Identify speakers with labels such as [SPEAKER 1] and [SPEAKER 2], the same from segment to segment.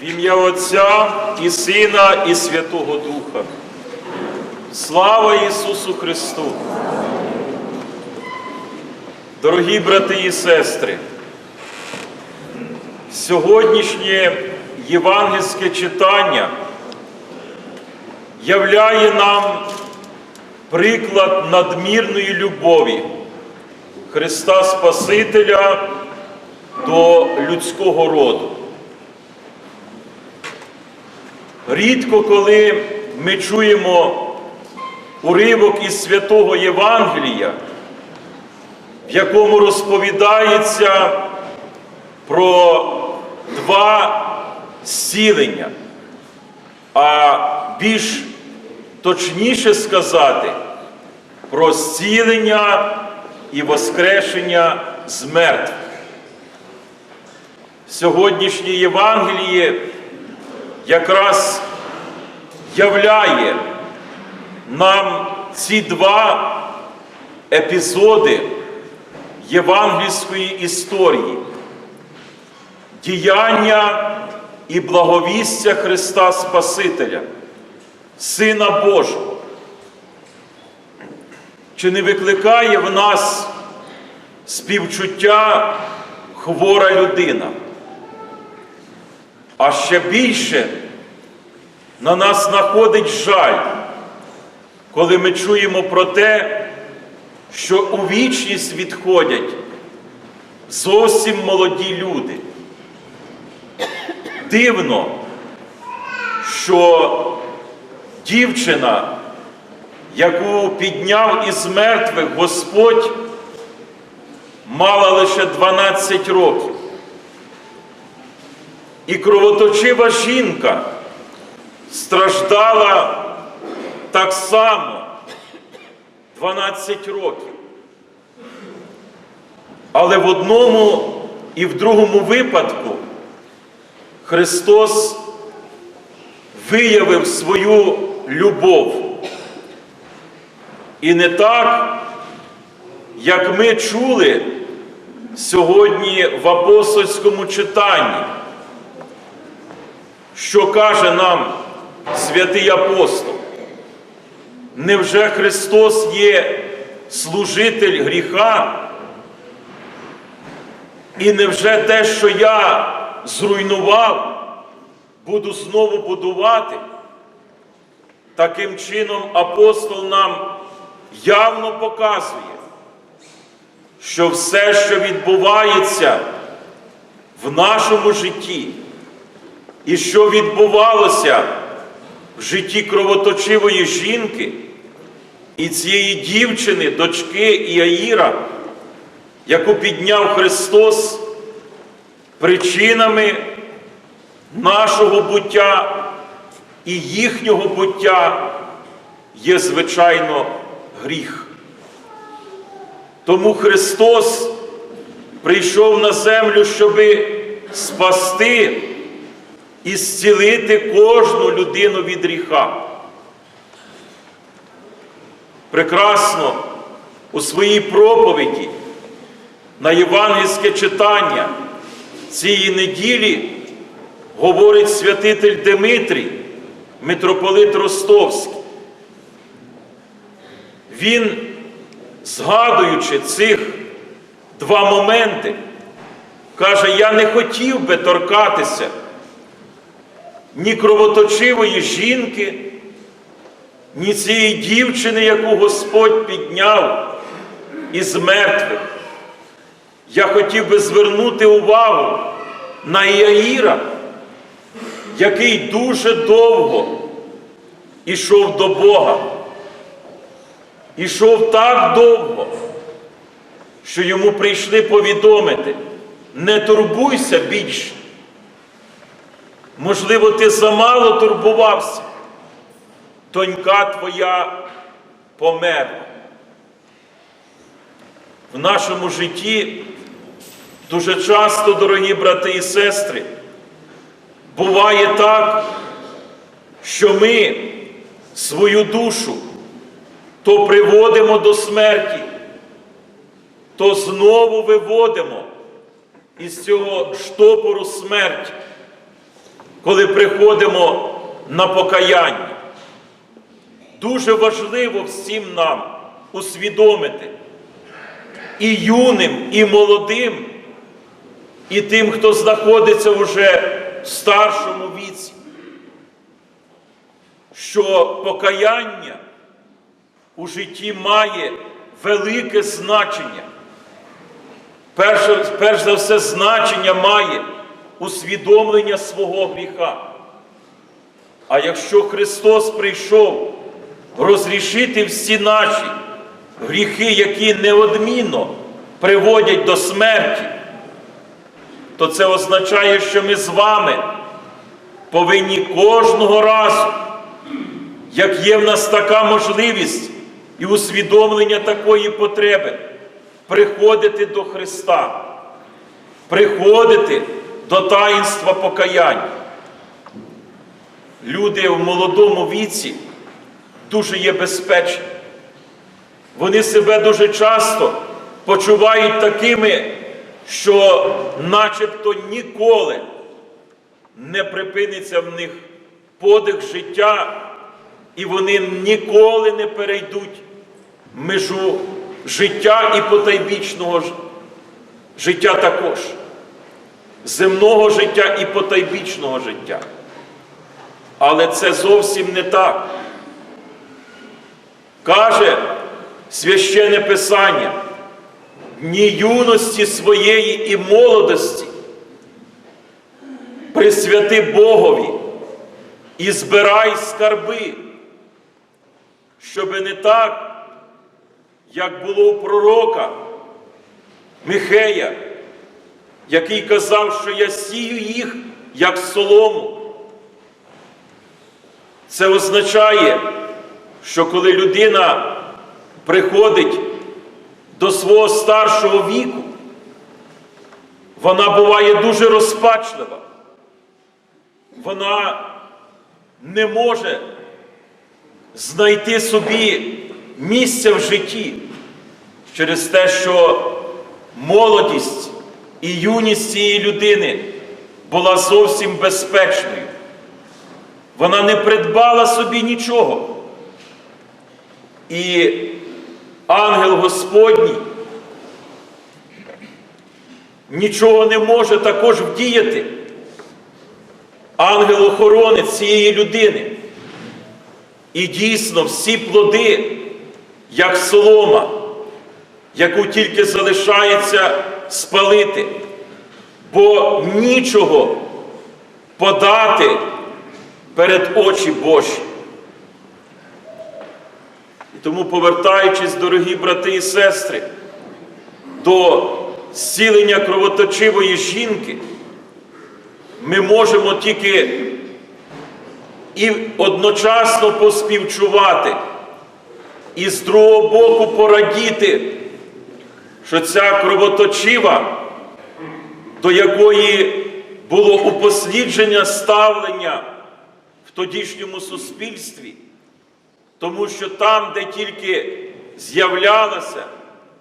[SPEAKER 1] В ім'я Отця і Сина, і Святого Духа. Слава Ісусу Христу! Дорогі брати і сестри, сьогоднішнє євангельське читання являє нам приклад надмірної любові Христа Спасителя до людського роду. Рідко коли ми чуємо уривок із святого Євангелія, в якому розповідається про два зцілення, а більш точніше сказати про зцілення і воскрешення з мертвих. Сьогоднішнє Євангеліє якраз являє нам ці два епізоди євангельської історії, діяння і благовістя Христа Спасителя, Сина Божого. Чи не викликає в нас співчуття хвора людина? А ще більше на нас находить жаль, коли ми чуємо про те, що у вічність відходять зовсім молоді люди. Дивно, що дівчина, яку підняв із мертвих Господь, мала лише 12 років. І кровоточива жінка страждала так само 12 років. Але в одному і в другому випадку Христос виявив свою любов. І не так, як ми чули сьогодні в апостольському читанні, що каже нам святий апостол. Невже Христос є служитель гріха? І невже те, що я зруйнував, буду знову будувати? Таким чином апостол нам явно показує, що все, що відбувається в нашому житті, і що відбувалося в житті кровоточивої жінки і цієї дівчини, дочки Іаїра, яку підняв Христос причинами нашого буття і їхнього буття є, звичайно, гріх. Тому Христос прийшов на землю, щоби спасти і зцілити кожну людину від гріха. Прекрасно у своїй проповіді на євангельське читання цієї неділі говорить святитель Димитрій, митрополит Ростовський. Він, згадуючи цих два моменти, каже, я не хотів би торкатися ні кровоточивої жінки, ні цієї дівчини, яку Господь підняв із мертвих. Я хотів би звернути увагу на Іаїра, який дуже довго ішов до Бога. Ішов так довго, що йому прийшли повідомити, не турбуйся більше. Можливо, ти замало турбувався. Донька твоя померла. В нашому житті дуже часто, дорогі брати і сестри, буває так, що ми свою душу то приводимо до смерті, то знову виводимо із цього штопору смерті, коли приходимо на покаяння. Дуже важливо всім нам усвідомити і юним, і молодим, і тим, хто знаходиться вже в старшому віці, що покаяння у житті має велике значення. Перш, перш за все, значення має усвідомлення свого гріха. А якщо Христос прийшов розрішити всі наші гріхи, які неодмінно приводять до смерті, то це означає, що ми з вами повинні кожного разу, як є в нас така можливість і усвідомлення такої потреби, приходити до Христа, приходити до таїнства покаяння. Люди в молодому віці дуже є безпечні. Вони себе дуже часто почувають такими, що начебто ніколи не припиниться в них подих життя, і вони ніколи не перейдуть межу життя і потайбічного життя також, земного життя і потайбічного життя. Але це зовсім не так. Каже священне Писання, дні юності своєї і молодості присвяти Богові і збирай скарби, щоби не так, як було у пророка Михея, який казав, що я сію їх, як солому. Це означає, що коли людина приходить до свого старшого віку, вона буває дуже розпачлива. Вона не може знайти собі місця в житті через те, що молодість і юність цієї людини була зовсім безпечною. Вона не придбала собі нічого. І ангел Господній нічого не може також вдіяти. Ангел охоронець цієї людини. І дійсно всі плоди, як солома, яку тільки залишається спалити, бо нічого подати перед очі Божі. І тому, повертаючись, дорогі брати і сестри, до зцілення кровоточивої жінки, ми можемо тільки і одночасно поспівчувати, і з другого боку порадіти, що ця кровоточива, до якої було упослідження ставлення в тодішньому суспільстві, тому що там, де тільки з'являлася,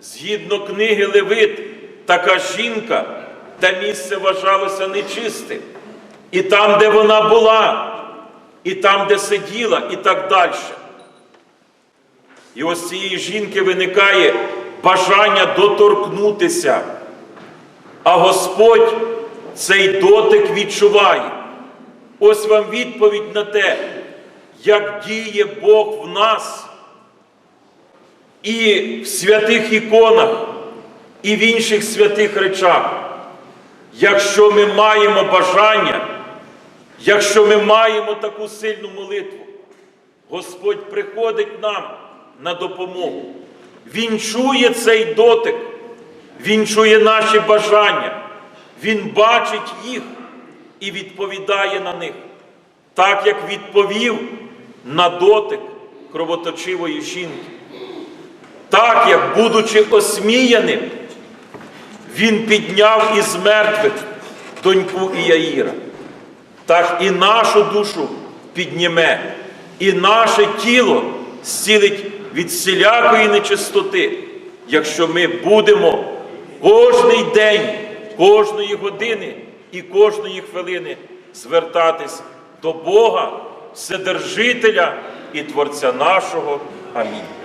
[SPEAKER 1] згідно книги Левит, така жінка, те місце вважалося нечистим. І там, де вона була, і там, де сиділа, і так далі. І ось цієї жінки виникає бажання доторкнутися. А Господь цей дотик відчуває. Ось вам відповідь на те, як діє Бог в нас і в святих іконах, і в інших святих речах. Якщо ми маємо бажання, якщо ми маємо таку сильну молитву, Господь приходить нам на допомогу. Він чує цей дотик, Він чує наші бажання, Він бачить їх і відповідає на них, так як відповів на дотик кровоточивої жінки. Так як, будучи осміяним, він підняв із мертвих доньку Іяїра. Так і нашу душу підніме, і наше тіло зцілить від всілякої нечистоти, якщо ми будемо кожний день, кожної години і кожної хвилини звертатись до Бога, Вседержителя і Творця нашого. Амінь.